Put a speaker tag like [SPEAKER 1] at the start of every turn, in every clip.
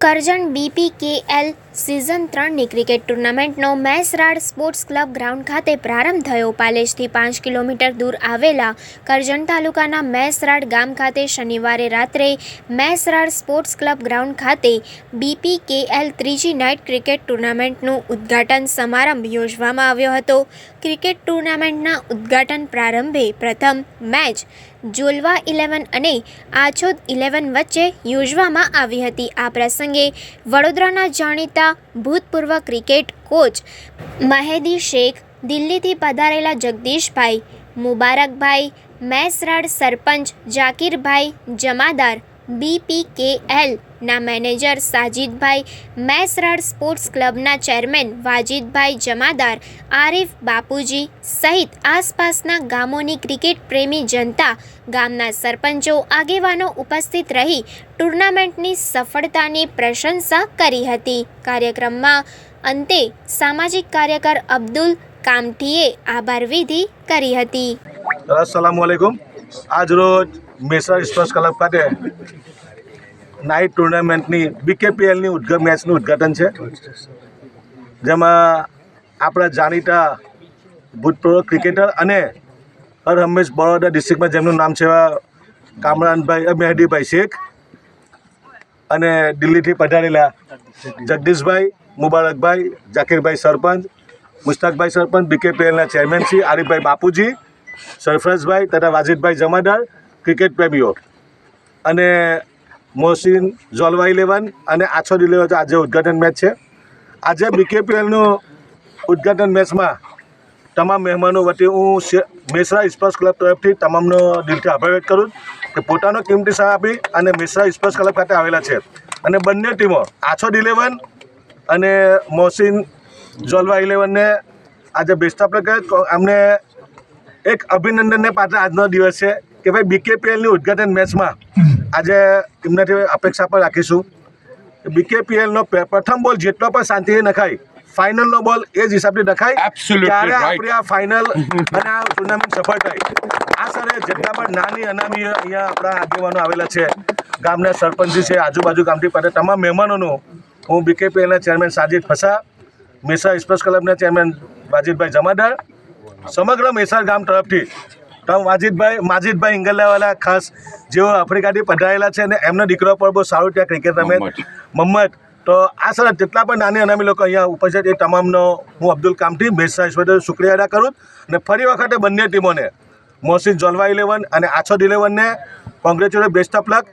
[SPEAKER 1] Karjan B P K L season ત્રણની cricket ટુર્નામેન્ટનો Mesrad sports club ground ખાતે પ્રારંભ થયો. પાલેજથી પાંચ કિલોમીટર દૂર આવેલા કરજણ તાલુકાના મેસરાડ ગામ ખાતે શનિવારે રાત્રે મેસરાડ સ્પોર્ટ્સ ક્લબ ગ્રાઉન્ડ ખાતે બીપીકેએલ ત્રીજી નાઇટ ક્રિકેટ ટુર્નામેન્ટનું ઉદ્ઘાટન સમારંભ યોજવામાં આવ્યો હતો. ક્રિકેટ ટુર્નામેન્ટના ઉદ્ઘાટન પ્રારંભે પ્રથમ મેચ જોલવા ઇલેવન અને આછોદ ઇલેવન વચ્ચે યોજવામાં આવી હતી. આ પ્રસંગે વડોદરાના જાણીતા ભૂતપૂર્વ ક્રિકેટ કોચ મહેદી શેખ દિલ્હીથી પધારેલા જગદીશભાઈ મુબારકભાઈ મેસરાડ સરપંચ Zakirbhai Jamadar B P K L ના મેનેજર સાજીદભાઈ મેસરાડ સ્પોર્ટ્સ ક્લબના ચેરમેન વાજીદભાઈ જમાદાર, આરિફ બાપુજી સહિત આસપાસના ગામોની ક્રિકેટ પ્રેમી જનતા, ગામના સરપંચો, આગેવાનો ઉપસ્થિત રહી ટુર્નામેન્ટની સફળતાની પ્રશંસા કરી હતી. કાર્યક્રમમાં અંતે સામાજિક કાર્યકર અબ્દુલ કામઠીએ આભાર વિધિ કરી હતી.
[SPEAKER 2] અસલામ આજ રોજ સ્પોર્ટ્સ ક્લબ ખાતે નાઇટ ટુર્નામેન્ટની બીકેપીએલની ઉદ્ઘ, મેચનું ઉદ્ઘાટન છે. જેમાં આપણા જાણીતા ભૂતપૂર્વ ક્રિકેટર અને હર હંમેશ બરોડા ડિસ્ટ્રિક્ટમાં જેમનું નામ છે કામરાનભાઈ મહેદીભાઈ શેખ અને દિલ્હીથી પધારેલા જગદીશભાઈ, મુબારકભાઈ, જાકીરભાઈ સરપંચ મુશ્તાકભાઈ સરપંચ બીકેપીએલના ચેરમેન શ્રી આરીફભાઈ બાપુજી સરફરાજભાઈ તથા વાજીદભાઈ જમાદાર, ક્રિકેટ પ્રેમીઓ. અને મોહસિન જોલવા ઇલેવન અને આછોદ ઇલેવન આજે ઉદ્ઘાટન મેચ છે. આજે બીકેપીએલનું ઉદ્ઘાટન મેચમાં તમામ મહેમાનો વતી હું મિશ્રા સ્પોર્ટ્સ ક્લબ તરફથી તમામનો દિલથી આભાર વ્યક્ત કરું કે પોતાનો કિંમતી સાહ આપી અને મિશ્રા સ્પોર્ટ્સ ક્લબ ખાતે આવેલા છે. અને બંને ટીમો આછોદ ઇલેવન અને મોહસિન જોલવા ઇલેવનને આજે બેસ્ટ ઓફ અમને એક અભિનંદનને પાત્ર આજનો દિવસ છે કે ભાઈ બીકેપીએલની ઉદ્ઘાટન મેચમાં આજે એમનાથી અપેક્ષા પણ રાખીશું બીકેપીએલનો પ્રથમ બોલ જેટલો પણ શાંતિથી નખાય ફાઇનલનો બોલ એ જ હિસાબથી નખાય ત્યારે. આપણે આ ફાઇનલ અને આ ટુર્નામેન્ટ સફળ થાય આ સરે જેટલા પણ નાની અનામી અહીંયા આપણા આગેવાનો આવેલા છે ગામના સરપંચી છે આજુબાજુ ગામથી પાસે તમામ મહેમાનોનું હું બીકેપીએલના ચેરમેન સાજિદ ફસા મેસા સ્પોર્ટ્સ ક્લબના ચેરમેન વાજીદભાઈ જમાદાર સમગ્ર મેસાર ગામ તરફથી તો માજીદભાઈ માજીદભાઈ ઇંગલિયાવાલા ખાસ જેઓ આફ્રિકાથી પધરાયેલા છે અને એમનો દીકરો પણ બહુ સારું ત્યાં ક્રિકેટ રમે.
[SPEAKER 3] મોહમ્મદ
[SPEAKER 2] તો આ સર જેટલા પણ નાની અનામી લોકો અહીંયા ઉપસ્થિત એ તમામનો હું અબ્દુલ કામથી મેસા સ્પોર્ટ શુક્રિયા અદા કરું અને ફરી વખતે બંને ટીમોને મોહસિન જોલવા ઇલેવન અને આછોદ ઇલેવનને કોંગ્રેચ્યુલેટ બેસ્ટ ઓફ લક.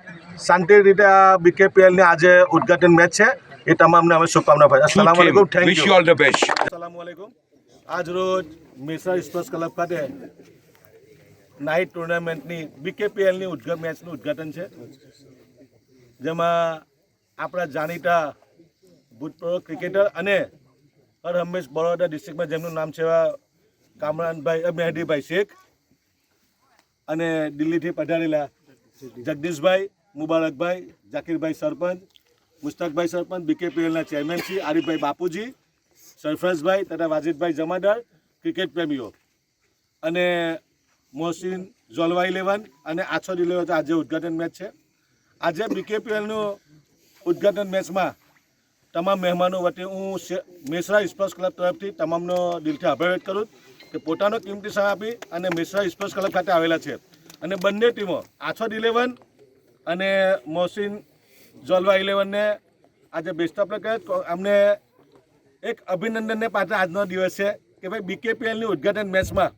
[SPEAKER 2] શાંતિ રીતે આ બીકેપીએલની આજે ઉદ્ઘાટન મેચ છે. એ તમામને અમે શુભકામના પાઠવું અસલામ વાલેકુમ થેન્ક યુ
[SPEAKER 3] ઓલ the
[SPEAKER 2] અસલામ વાલેકુમ આજ રોજ મેસા સ્પોર્ટ્સ ક્લબ ખાતે નાઇટ ટુર્નામેન્ટની બીકેપીએલની ઉદ્ઘ, મેચનું ઉદ્ઘાટન છે. જેમાં આપણા જાણીતા ભૂતપૂર્વ ક્રિકેટર અને હર હંમેશ બરોડા ડિસ્ટ્રિક્ટમાં જેમનું નામ છે કામરાનભાઈ મહેદીભાઈ શેખ અને દિલ્હીથી પધારેલા જગદીશભાઈ, મુબારકભાઈ, જાકીરભાઈ સરપંચ, મુસ્તકભાઈ સરપંચ બીકેપીએલના ચેરમેન શ્રી આરીફભાઈ બાપુજી સરફરાજભાઈ તથા વાજીદભાઈ જમાદાર, ક્રિકેટ પ્રેમીઓ. અને મોહસિન જોલવા ઇલેવન અને આછોદ ઇલેવન આજે ઉદ્ઘાટન મેચ છે. આજે બીકેપીએલનું ઉદ્ઘાટન મેચમાં તમામ મહેમાનો વતી હું મેસરા સ્પોર્ટ્સ ક્લબ તરફથી તમામનો દિલથી આભાર વ્યક્ત કરું કે પોતાનો કિંમતી સમય આપી અને મેસરા સ્પોર્ટ્સ ક્લબ ખાતે આવેલા છે. અને બંને ટીમો આછોદ ઇલેવન અને મોહસિન જોલવા ઇલેવનને આજે બેસ્ટ ઓફ લક અમને એક અભિનંદનને પાત્ર આજનો દિવસ છે. કે ભાઈ બીકેપીએલની ઉદ્ઘાટન મેચમાં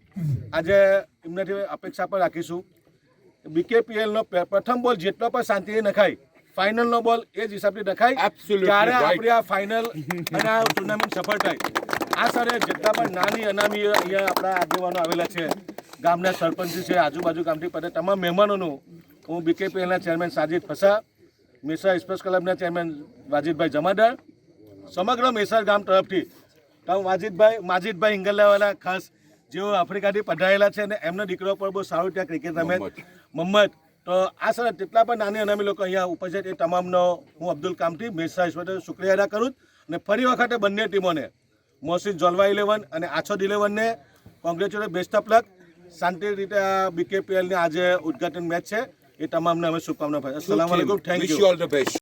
[SPEAKER 2] આજે એમનાથી અપેક્ષા પણ રાખીશું બીકેપીએલનો પ્રથમ બોલ જેટલો પણ શાંતિથી નખાય ફાઇનલનો બોલ એ જ હિસાબથી નખાય ત્યારે. આપણે આ ફાઇનલ અને આ ટુર્નામેન્ટ સફળ થાય આ સરે જેટલા પણ નાની અનામી અહીંયા આપણા આગેવાનો આવેલા છે ગામના સરપંચ છે આજુબાજુ ગામથી પડે તમામ મહેમાનોનું હું બીકેપીએલના ચેરમેન સાજિદ ફસા મેસા સ્પોર્ટ્સ ક્લબના ચેરમેન વાજીદભાઈ જમાદાર સમગ્ર મેસર ગામ તરફથી તો માજીદભાઈ માજીદભાઈ હિંગલાવાલા ખાસ જેઓ આફ્રિકાથી પધારેલા છે અને એમનો દીકરો પણ બહુ સારું ત્યાં ક્રિકેટ રમે.
[SPEAKER 3] મોહમ્મદ.
[SPEAKER 2] તો આ સર જેટલા પણ નાની અનામી લોકો અહીંયા ઉપસ્થિત એ તમામનો હું અબ્દુલ કામથી મેસા ઈશ્વર શુક્રિયા અદા કરું અને ફરી વખતે બંને ટીમોને મોહસિન જોલવા ઇલેવન અને આછોદ ઇલેવનને કોંગ્રેચ્યુલેટ બેસ્ટ ઓફ લક શાંતિ રીતે આ બીકેપીએલની આજે ઉદ્ઘાટન મેચ છે. એ તમામને અમે શુભકામના. અસલામ વાલેકુમ thank you
[SPEAKER 3] all the best.